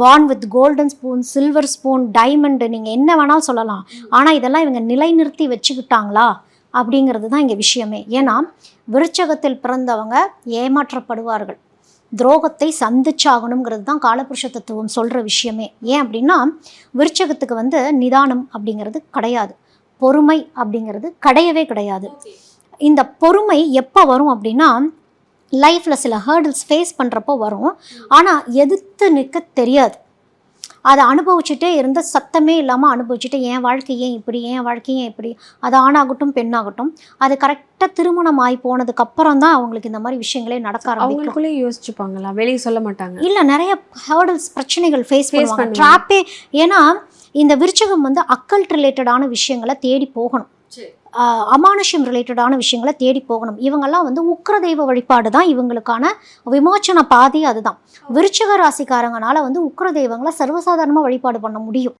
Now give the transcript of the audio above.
Born with golden spoon silver spoon diamond நீங்கள் என்ன வேணாலும் சொல்லலாம். ஆனால் இதெல்லாம் இவங்க நிலைநிறுத்தி வச்சுக்கிட்டாங்களா? அப்படிங்கிறது தான் இங்கே விஷயமே. ஏன்னா விருச்சகத்தில் பிறந்தவங்க ஏமாற்றப்படுவார்கள். துரோகத்தை சந்திச்சாகணுங்கிறது தான் காலபுருஷ தத்துவம் சொல்கிற விஷயமே. ஏன் அப்படின்னா விருச்சகத்துக்கு வந்து நிதானம் அப்படிங்கிறது கிடையாது. பொறுமை அப்படிங்கிறது கிடையவே கிடையாது. இந்த பொறுமை எப்போ வரும் அப்படின்னா லைஃப்பில் சில ஹேர்டில்ஸ் ஃபேஸ் பண்ணுறப்போ வரும். ஆனால் எதிர்த்து நிற்க தெரியாது. அதை அனுபவிச்சுட்டே இருந்த சத்தமே இல்லாமல் அனுபவிச்சுட்டு என் வாழ்க்கை ஏன் இப்படி? என் வாழ்க்கை ஏன் இப்படி? அது ஆணாகட்டும் பெண்ணாகட்டும். அது கரெக்டாக திருமணம் ஆகி போனதுக்கு அப்புறம் தான் அவங்களுக்கு இந்த மாதிரி விஷயங்களே நடக்க ஆரம்பிக்கும். அவங்களுக்குள்ளே யோசிச்சுப்பாங்களா? வெளியே சொல்ல மாட்டாங்க. இல்லை நிறைய ஹேர்டல்ஸ் பிரச்சனைகள் ஃபேஸ் பண்ணுவாங்க. ட்ராப்பே ஏன்னா இந்த விருச்சகம் வந்து அக்கல்ட் ரிலேட்டடான விஷயங்களை தேடி போகணும். அமானுஷ்யம் ரிலேட்டடான விஷயங்களை தேடி போகணும். இவங்கெல்லாம் வந்து உக்கிர தெய்வ வழிபாடு தான் இவங்களுக்கான விமோச்சன பாதை அதுதான். விருச்சிக ராசிக்காரங்கனால வந்து உக்கிர தெய்வங்களை சர்வசாதாரணமாக வழிபாடு பண்ண முடியும்.